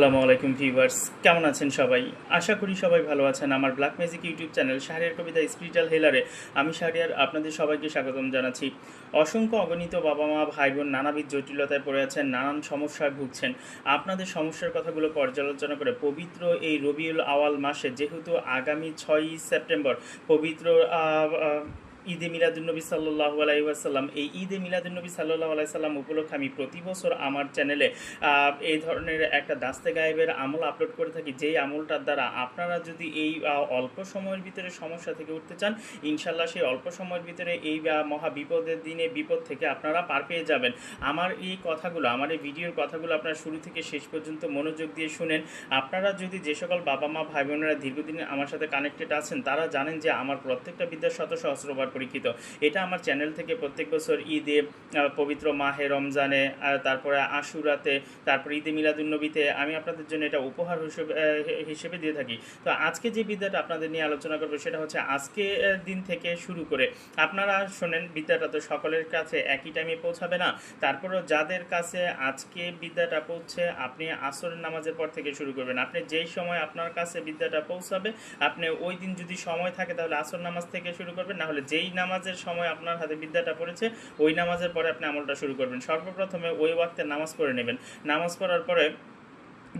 আসসালামু আলাইকুম ভিউয়ার্স, কেমন আছেন সবাই? আশা করি সবাই ভালো আছেন। আমার black magic YouTube channel Shahriar Kabita spiritual হেলারে আমি শাহরিয়ার আপনাদের সবাইকে স্বাগতম জানাচ্ছি। অসংখ্য অগণিত বাবা মা ভাই বোন নানাবিধ জটিলতায় পড়ে আছেন, নানান সমস্যায় ভুগছেন। আপনাদের সমস্যার কথাগুলো পর্যালোচনা করে পবিত্র এই রবিউল আওয়াল মাসে, যেহেতু আগামী ছয়ই সেপ্টেম্বর, পবিত্র ঈদে মিলাদুন্নবী সাল্লাহ আলাইসাল্লাম এই ঈদে মিলাদুন্নবী সাল্লাহ আলাইসাল্লাম উপলক্ষে আমি প্রতি বছর আমার চ্যানেলে এই ধরনের একটা দাস্তে গায়েবের আমল আপলোড করে থাকি। যেই আমলটার দ্বারা আপনারা যদি এই অল্প সময়ের ভিতরে সমস্যা থেকে উঠতে চান ইনশাল্লাহ সেই অল্প সময়ের ভিতরে এই মহা বিপদের দিনে, বিপদ থেকে আপনারা পার পেয়ে যাবেন। আমার এই কথাগুলো, আমার এই ভিডিওর কথাগুলো আপনারা শুরু থেকে শেষ পর্যন্ত মনোযোগ দিয়ে শুনেন। আপনারা যদি যে সকল বাবা মা ভাই বোনেরা দীর্ঘদিন আমার সাথে কানেক্টেড আছেন, তারা জানেন যে আমার প্রত্যেকটা বিদ্যার শত সহস্রবার পরীক্ষিত। এটা আমার চ্যানেল থেকে প্রত্যেক বছর ঈদে পবিত্র মাহে রমজানে তারপরে আশুরাতে, তারপরে ঈদে মিলাদুন্নবীতে আমি আপনাদের জন্য এটা উপহার হিসেবে দিয়ে থাকি। তো আজকে যে বিদ্যাটা আপনাদের নিয়ে আলোচনা করব সেটা হচ্ছে আজকে দিন থেকে শুরু করে। আপনারা শোনেন, বিদ্যাটা তো সকলের কাছে একই টাইমে পৌঁছাবে না। তারপরও যাদের কাছে আজকে বিদ্যাটা পৌঁছে, আপনি আসরের নামাজের পর থেকে শুরু করবেন। আপনি যেই সময় আপনার কাছে বিদ্যাটা পৌঁছাবে, আপনি ওই দিন যদি সময় থাকে তাহলে আসর নামাজ থেকে শুরু করবেন না হলে যেই নামাজের সময় আপনার হাতে বিদ্যাটা পড়েছে, ওই নামাজের পরে আপনি আমলটা শুরু করবেন। সর্বপ্রথমে ওই ওয়াক্তে নামাজ পড়ে নেবেন। নামাজ পড়ার পরে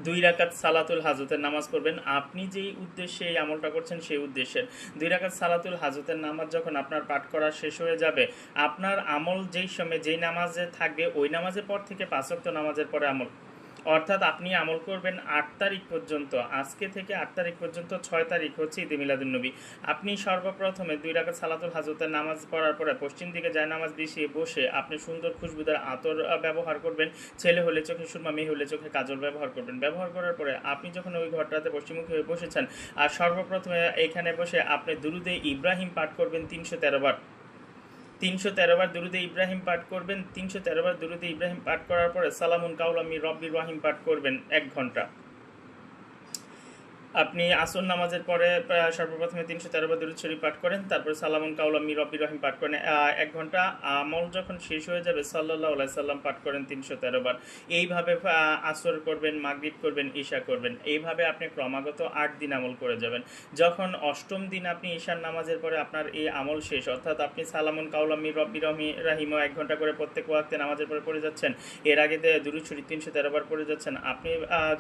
দুই রাকাত সালাতুল হাজতের নামাজ পড়বেন। আপনি যেই উদ্দেশ্যে এই আমলটা করছেন, সেই উদ্দেশ্যের। দুই রাকাত সালাতুল হাজতের নামাজ যখন আপনার পাঠ করা শেষ হয়ে যাবে, আপনার আমল যেই সময়, যেই নামাজে থাকবে, ওই নামাজের পর থেকে পাঁচক্ত নামাজের পরে আমল অর্থাৎ আপনি আমল করবেন আট তারিখ পর্যন্ত। আজকে থেকে আট তারিখ পর্যন্ত ছয় তারিখ হচ্ছে ঈদে মিলাদুন্নবী আপনি সর্বপ্রথমে দুই রাকাত সালাতুল হাজতের নামাজ পড়ার পরে পশ্চিম দিকে যায় নামাজ বিছিয়ে বসে আপনি সুন্দর খুশবুদার আতর ব্যবহার করবেন। ছেলে হলে চোখে সুরমা, মেয়ে হলে চোখে কাজল ব্যবহার করবেন। ব্যবহার করার পরে আপনি যখন ওই ঘরটাতে পশ্চিমমুখী হয়ে বসেছেন, আর সর্বপ্রথমে এখানে বসে আপনি দুরুদে ইব্রাহিম পাঠ করবেন তিনশো তেরো বার। তিনশো তেরো বার দুরুদে ইব্রাহিম পাঠ করবেন, তিনশো তেরো বার দুরুদে ইব্রাহিম পাঠ করার পরে সালামুন কাউলামি রব্বির রাহিম পাঠ করবেন এক ঘণ্টা। আপনি আসর নামাজের পরে সর্বপ্রথমে তিনশো তেরো বার দুরুদ শরীফ পাঠ করেন, তারপরে সালামুন কাউলামি রব্বির রহিম পাঠ করেন। এক ঘণ্টা আমল যখন শেষ হয়ে যাবে সাল্লাহ আলাই সাল্লাম পাঠ করেন তিনশো তেরো বার। এইভাবে আসর করবেন, মাগরিব করবেন, ঈশা করবেন। এইভাবে আপনি ক্রমাগত আট দিন আমল করে যাবেন। যখন অষ্টম দিন আপনি ঈশার নামাজের পরে আপনার এই আমল শেষ, অর্থাৎ আপনি সালামুন কাউলামি রব্বি রহমি রাহিমও এক ঘণ্টা করে প্রত্যেক ওয়াক্তে নামাজের পরে পড়ে যাচ্ছেন, এর আগে দুরুদ শরীফ তিনশো তেরো বার পড়ে যাচ্ছেন, আপনি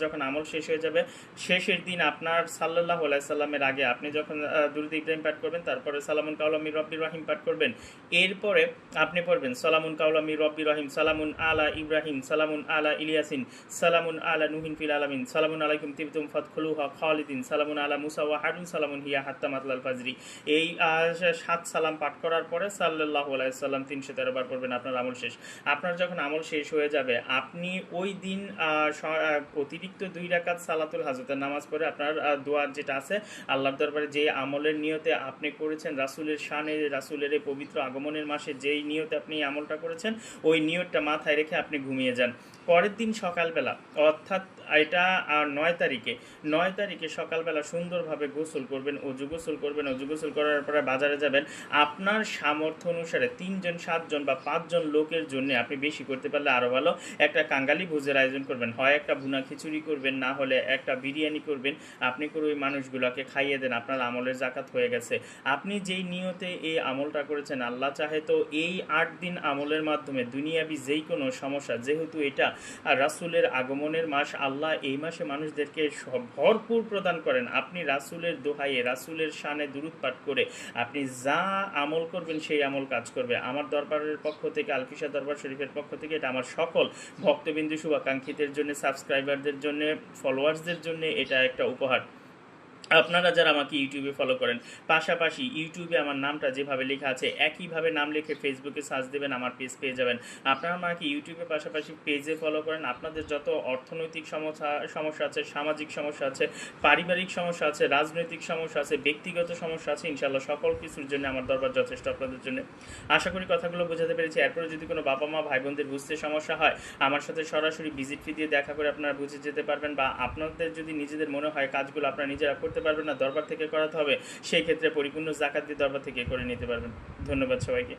যখন আমল শেষ হয়ে যাবে, শেষের দিন আপনার সাল্লাহ সাল্লামের আগে আপনি যখন দুরুদ ইব্রাহিম পাঠ করবেন, তারপরে সালামুন কাউলামি রব্বি রহিম পাঠ করবেন, এরপরে আপনি পড়বেন সালামুন কাউলামি রব্বি রহিম, সালামুন আলা ইব্রাহিম, সালামুন আলা ইলিয়াসিন, সালামুন আলা নুহিন ফিল আলামিন, সালামুন আলাইকুম তিবতুম ফতখুলুহা খালিদিন, সালামুন আলা মুসা ওয়া হারুন, সালামুন হিয়া হাত্তা মাতলাল ফাজরি। এই সাত সালাম পাঠ করার পরে সাল্লাহ সাল্লাম তিনশো তেরো বার পড়বেন আপনার আমল শেষ। আপনার যখন আমল শেষ হয়ে যাবে, আপনি ওই দিন অতিরিক্ত দুই রাকাত সালাতুল হাজতের নামাজ পড়ে আপনার আহ, দোয়ার যেটা আছে আল্লাহর দরবারে যে আমলের নিয়তে আপনি করেছেন রাসুলের শানে রাসুলের এই পবিত্র আগমনের মাসে যেই নিয়তে আপনি এই আমলটা করেছেন ওই নিয়তটা মাথায় রেখে আপনি ঘুমিয়ে যান। পরের দিন সকালবেলা অর্থাৎ এটা আর নয় তারিখে নয় তারিখে সকালবেলা সুন্দরভাবে গোসল করবেন অজু গোসল করবেন অজু গোসল করার পরে বাজারে যাবেন। আপনার সামর্থ্য অনুসারে তিনজন সাতজন বা পাঁচজন লোকের জন্য আপনি বেশি করতে পারলে আরও ভালো। একটা কাঙ্গালি ভোজের আয়োজন করবেন হয় একটা ভুনা খিচুড়ি করবেন না হলে একটা বিরিয়ানি করবেন। আপনি করে ওই মানুষগুলোকে খাইয়ে দেন, আপনার আমলের জাকাত হয়ে গেছে। আপনি যেই নিয়তে এই আমলটা করেছেন, আল্লাহ চাহে তো এই আট দিন আমলের মাধ্যমে দুনিয়াবি যেই কোনো সমস্যা, যেহেতু এটা রাসুলের আগমনের মাস, আল্লাহ এই মাসে মানুষদেরকে ভরপুর প্রদান করেন। আপনি রাসুলের দোহাইয়ে, রাসুলের শানে দুরুদ পাঠ করে আপনি যা আমল করবেন, সেই আমল কাজ করবে। আমার দরবারের পক্ষ থেকে, আলফিসা দরবার শরীফের পক্ষ থেকে এটা আমার সকল ভক্তবিন্দু শুভাকাঙ্ক্ষীদের জন্য, সাবস্ক্রাইবারদের জন্য ফলোয়ার্সদের জন্য এটা একটা উপহার। her আপনারা যারা আমাকে ইউটিউবে ফলো করেন, পাশাপাশি ইউটিউবে আমার নামটা যেভাবে লেখা আছে, একইভাবে নাম লিখে ফেসবুকে সার্চ দেবেন, আমার পেজ পেয়ে যাবেন। আপনারা আমাকে ইউটিউবে পাশাপাশি পেজে ফলো করেন, আপনাদের যত অর্থনৈতিক সমস্যা সমস্যা আছে, সামাজিক সমস্যা আছে, পারিবারিক সমস্যা আছে, রাজনৈতিক সমস্যা আছে, ব্যক্তিগত সমস্যা আছে ইনশাল্লাহ সকল কিছুর জন্য আমার দরবার যথেষ্ট আপনাদের জন্য। আশা করি কথাগুলো বোঝাতে পেরেছি। এরপরে যদি কোনো বাবা মা ভাই বোনদের বুঝতে সমস্যা হয়, আমার সাথে সরাসরি ভিজিট ফি দিয়ে দেখা করে আপনারা বুঝে যেতে পারবেন বা আপনাদের যদি নিজেদের মনে হয় কাজগুলো আপনারা নিজেরা করতে পারবেন না, দরবার থেকে করাতে হবে। সেই ক্ষেত্রে পরিপূর্ণ জাকাত দিয়ে দরবার থেকে করে নিতে পারবেন। ধন্যবাদ সবাইকে।